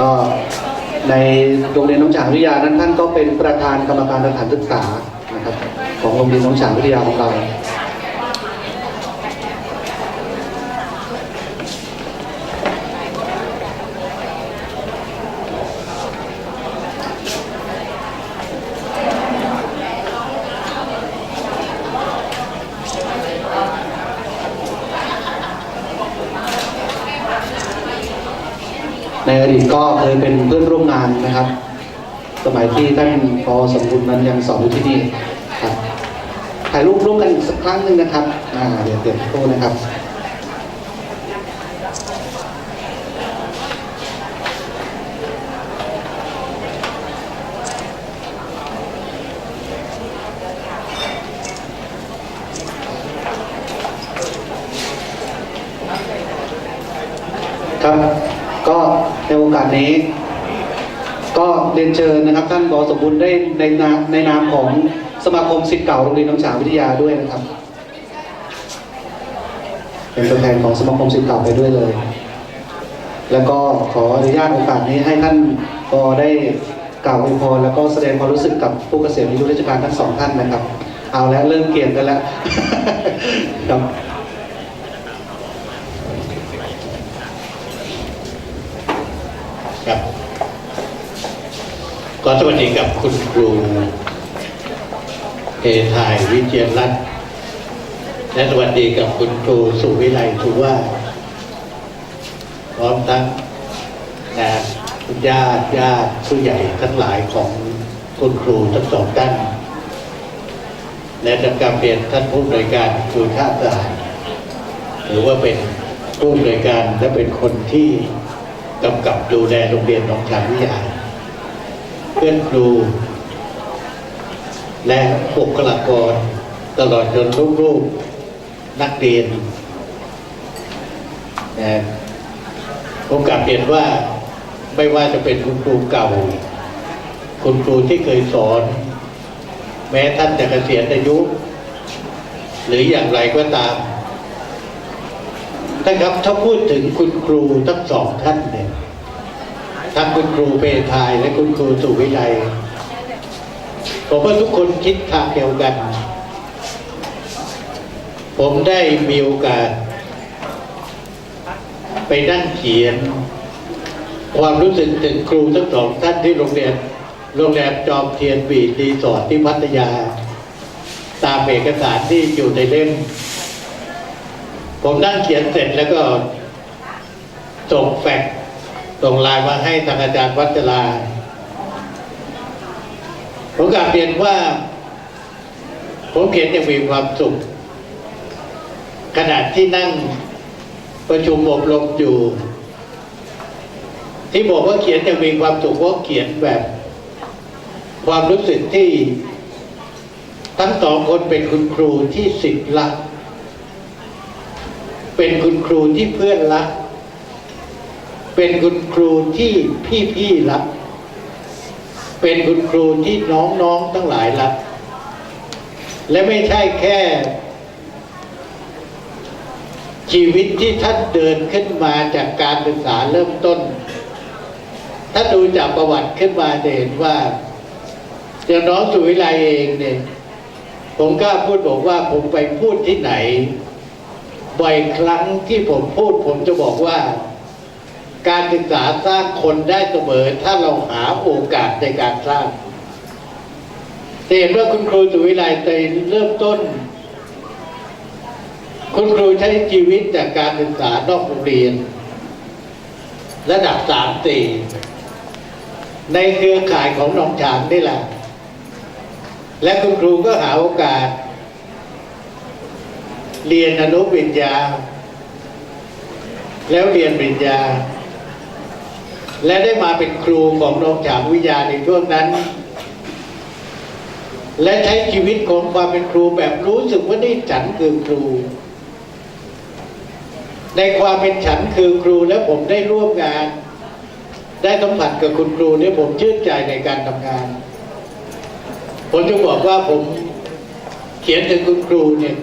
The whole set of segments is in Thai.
ก็ในโรงเรียนน้องฉางวิทยานั้นท่านก็เป็นประธานกรรมการสถานศึกษานะครับของโรงเรียนน้องฉางวิทยาของเรา อดีตก็เคยเป็นเพื่อนร่วมงานนะครับ สมัยที่ท่านพอสมบูรณ์นั้นยังสอนอยู่ที่นี่ครับถ่ายรูปร่วมกันอีกสักครั้งหนึ่งนะครับอ่าเดี๋ยวเดี๋ยวโทษนะครับครับ ก็ในโอกาสนี้ ก็เรียนเชิญนะครับ ท่านบอสมบูรณ์ได้ในนามในนามของสมาคมศิษย์เก่าโรงเรียนน้องฉางวิทยาด้วยนะครับ เป็นตัวแทนของสมาคมศิษย์เก่าไปด้วยเลย แล้วก็ขออนุญาตโอกาสนี้ให้ท่านก็ได้กล่าวอวยพรแล้วก็แสดงความรู้สึกกับผู้เกษียณอายุราชการทั้งสองท่านนะครับ เอาแล้วเริ่มเกี่ยงกันแล้วครับ ก็สวัสดีกับคุณครูเอทายวิเชียรรัตน์และสวัสดีกับคุณครูสุวิไลสุว่าพร้อมทั้งนะคุณญาติญาติผู้ใหญ่ทั้งหลายของคุณครูทั้งสองท่านและทำการเปลี่ยนท่านผู้อำนวยการครูชาติทหารหรือว่าเป็นผู้อำนวยการและเป็นคนที่กำกับดูแลโรงเรียนหนองฉางวิทยา พื่อนครู และบุคลากร ตลอดจนลูกๆนักเรียนนะผมกลับเรียนว่าไม่ว่าจะเป็นคุณครูเก่า คุณครูที่เคยสอน แม้ท่านจะเกษียณอายุ หรืออย่างไรก็ตามนะครับถ้าพูดถึงคุณครูทั้งสองท่านเนี่ย ทั้งคุณครูเปทายและคุณครูสุวิไลผมว่าทุกคนคิดทางเดียวกัน ผมได้มีโอกาส ไปนั่งเขียน ความรู้สึกถึงครูทั้งสองท่านที่โรงเรียน โรงแรมจอมเทียนบีดรีสอร์ทที่พัทยา ตามเอกสารที่อยู่ในเล่ม ผมนั่งเขียนเสร็จแล้วก็ส่งแฟกซ์ ส่งลน์มาให้ทางอาจารย์วัชราผมกลับเรียนว่า ผมเขียนอย่างมีความสุข ขณะที่นั่งประชุมอบรมอยู่ ที่บอกว่าเขียนอย่างมีความสุขเพราะเขียนแบบ ความรู้สึกที่ทั้งสองคนเป็นคุณครูที่สิทธิ์รัก เป็นคุณครูที่เพื่อนรัก เป็นคุณครูที่พี่ๆรัก เป็นคุณครูที่น้องๆทั้งหลายรัก และไม่ใช่แค่ ชีวิตที่ท่านเดินขึ้นมาจากการศึกษาเริ่มต้น ถ้าดูจากประวัติขึ้นมาจะเห็นว่าอย่างน้องสุวิไลเองเนี่ยผมกล้าพูดบอกว่าผมไปพูดที่ไหน บ่อยครั้งที่ผมพูดผมจะบอกว่า การศึกษาสร้างคนได้เสมอถ้าเราหาโอกาสในการสร้างเห็นว่าคุณครูสุวิไลในเริ่มต้น คุณครูใช้ชีวิตจากการศึกษานอกโรงเรียน ระดับสามสี่ในเครือข่ายของหนองฉางนี่แหละ และคุณครูก็หาโอกาส เรียนอนุปริญญา แล้วเรียนปริญญา และได้มาเป็นครูของโรงฉางวิทยาในช่วงนั้น และใช้ชีวิตของความเป็นครูแบบรู้สึกว่านี่ฉันคือครู ในความเป็นฉันคือครูและผมได้ร่วมงาน ได้สัมผัสกับคุณครูเนี่ยผมชื่นใจในการทำงาน ผมจะบอกว่าผมเขียนถึงคุณครูเนี่ย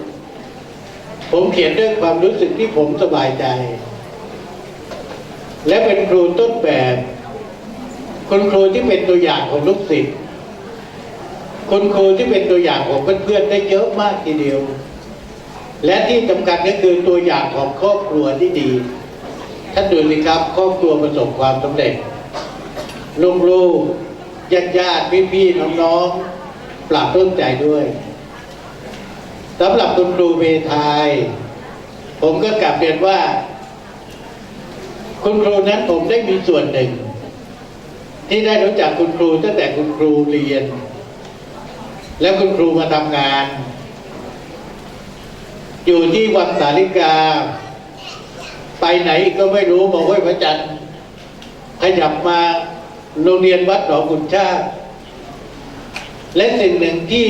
ผมเขียนด้วยความรู้สึกที่ผมสบายใจ และเป็นครูต้นแบบคุณครูที่เป็นตัวอย่างของลูกศิษย์คุณครูที่เป็นตัวอย่างของเพื่อนๆได้เยอะมากทีเดียว และที่สำคัญก็คือตัวอย่างของครอบครัวที่ดีท่านดูสิครับครอบครัวประสบความสำเร็จลูกๆญาติญาติพี่พี่ๆน้องๆปราบปลื้มใจด้วยสำหรับคุณครูเมทาย ผมก็กลับเรียนว่า คุณครูนั้นผมได้มีส่วนหนึ่ง ที่ได้รู้จักคุณครูตั้งแต่คุณครูเรียน แล้วคุณครูมาทำงาน อยู่ที่วัดสาริกา ไปไหนก็ไม่รู้บอกว่าพระจันทร์ขยับมาโรงเรียนวัดหนองขุนชาติ และสิ่งหนึ่งที่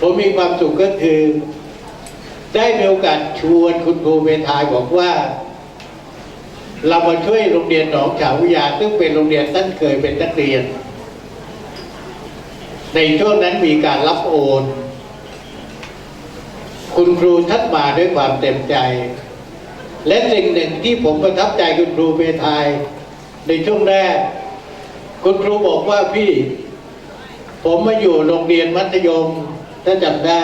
ผมมีความสุขก็คือ ได้มีโอกาสชวนคุณครูเมทายบอกว่า เรามาช่วยโรงเรียนหนองฉาวิทยาซึ่งเป็นโรงเรียนท่านเคยเป็นนักเรียน ในช่วงนั้นมีการรับโอน คุณครูท่านมาด้วยความเต็มใจ และสิ่งหนึ่งที่ผมประทับใจคุณครูเมทายในช่วงแรก คุณครูบอกว่าพี่ ผมมาอยู่โรงเรียนมัธยมถ้าจำได้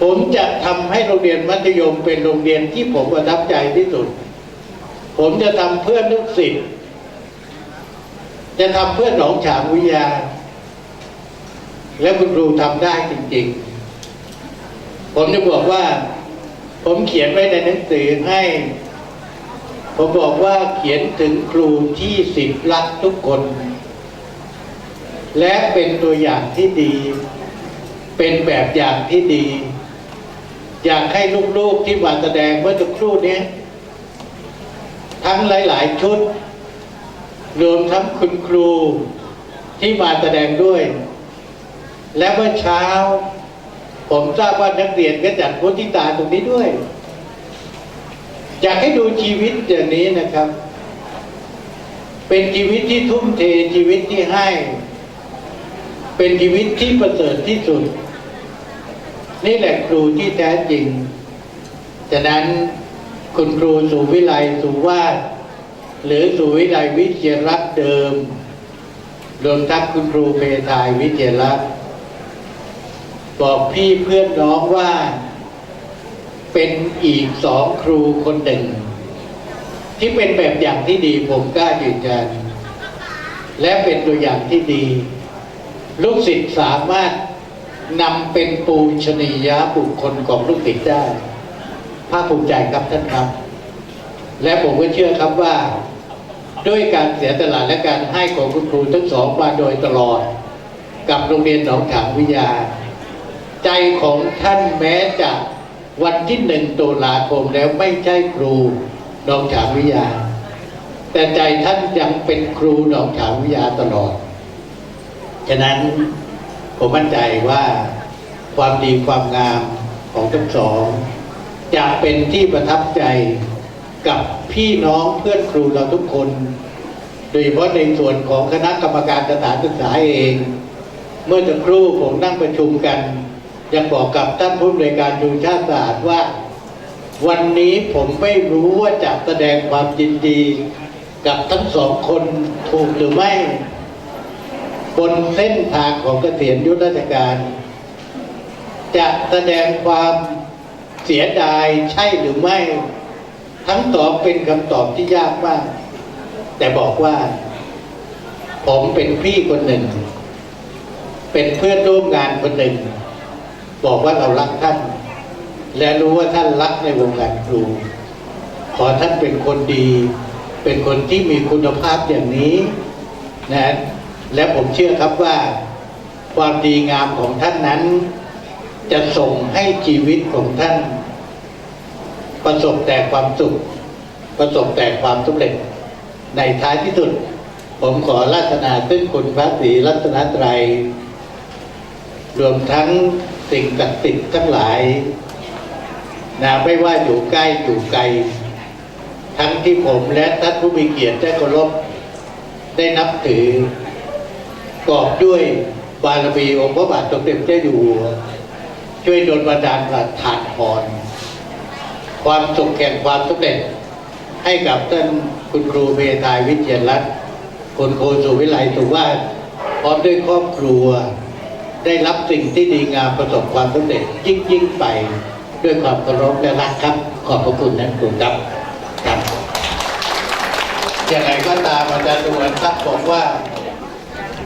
ผมจะทำให้โรงเรียนมัธยมเป็นโรงเรียนที่ผมประทับใจที่สุด ผมจะทำเพื่อลูกศิษย์จะทำเพื่อหนองฉางวิทยา และคุณครูทำได้จริง ๆ ผมจะบอกว่า ผมเขียนไว้ในหนังสือให้ ผมบอกว่าเขียนถึงครูที่ศิษย์รักทุกคน และเป็นตัวอย่างที่ดี เป็นแบบอย่างที่ดี อยากให้ลูกๆที่มาแสดงเมื่อสักครู่นี้ ทั้งหลาย ๆ ชุด รวมทั้งคุณครูที่มาแสดงด้วย และเมื่อเช้า ผมทราบว่านักเรียนก็จัดพุทธิตาตรงนี้ด้วย อยากให้ดูชีวิตอย่างนี้นะครับ เป็นชีวิตที่ทุ่มเทชีวิตที่ให้ เป็นชีวิตที่ประเสริฐที่สุด นี่แหละครูที่แท้จริงฉะนั้นคุณครูสุวิไลสุวาสหรือสุวิไลวิเชียรรัตน์เดิมรวมทั้งคุณครูเพทายวิเชียรรัตน์บอกพี่เพื่อนน้องว่า เป็นอีกสองครูคนหนึ่ง ที่เป็นแบบอย่างที่ดีผมกล้ายืนยัน และเป็นตัวอย่างที่ดี ลูกศิษย์สามารถ นำเป็นปูชนียบุคคลของลูกศิษย์ได้ ภาคภูมิใจครับท่านครับ และผมก็เชื่อครับว่า ด้วยการเสียตลาดและการให้ของคุณครูทั้งสองมาโดยตลอด กับโรงเรียนหนองฉางวิทยา ใจของท่านแม้จะวันที่หนึ่งตุลาคมแล้วไม่ใช่ครูหนองฉางวิทยา แต่ใจท่านยังเป็นครูหนองฉางวิทยาตลอด ฉะนั้น ผมมั่นใจว่าความดีความงามของทั้งสองจะเป็นที่ประทับใจกับพี่น้องเพื่อนครูเราทุกคน โดยเฉพาะในส่วนของคณะกรรมการสถานศึกษาเอง เมื่อจะครู่ผมนั่งประชุมกัน ยังบอกกับท่านผู้อำนวยการดูชาติศาสตร์ว่า วันนี้ผมไม่รู้ว่าจะแสดงความยินดี กับทั้งสองคนถูกหรือไม่ บนเส้นทางของเกษียณยุทธราชการ จะแสดงความเสียดายใช่หรือไม่ ทั้งสองเป็นคำตอบที่ยากมาก แต่บอกว่า ผมเป็นพี่คนหนึ่ง เป็นเพื่อนร่วมงานคนหนึ่ง บอกว่าเรารักท่าน และรู้ว่าท่านรักในวงการครู ขอท่านเป็นคนดี เป็นคนที่มีคุณภาพอย่างนี้นะ และผมเชื่อครับว่าความดีงามของท่านนั้น จะส่งให้ชีวิตของท่าน ประสบแต่ความสุข ประสบแต่ความสำเร็จ ในท้ายที่สุด ผมขอรัตนาซึ่งคุณพระศรีรัตนตรัย รวมทั้งสิ่งศักดิ์สิทธิ์ทั้งหลายนะไม่ว่าอยู่ใกล้อยู่ไกล ทั้งที่ผมและท่านผู้มีเกียรติได้เคารพได้นับถือ กอบด้วยบารมีองค์พระบาทสมเด็จเจ้าอยู่หัวช่วยดลบันดาลประทานพรความสุขแห่งความสำเร็จ ให้กับท่านคุณครูเมธายวิเชียรรัตน์คนโคสุวิไลถือว่าพร้อมด้วยครอบครัว ได้รับสิ่งที่ดีงามประสบความสำเร็จยิ่งยิ่งๆไปด้วยความเคารพและรักครับ ขอบพระคุณนะครูครับครับยังไงก็ตามอาจารย์ดวนครับบอกว่า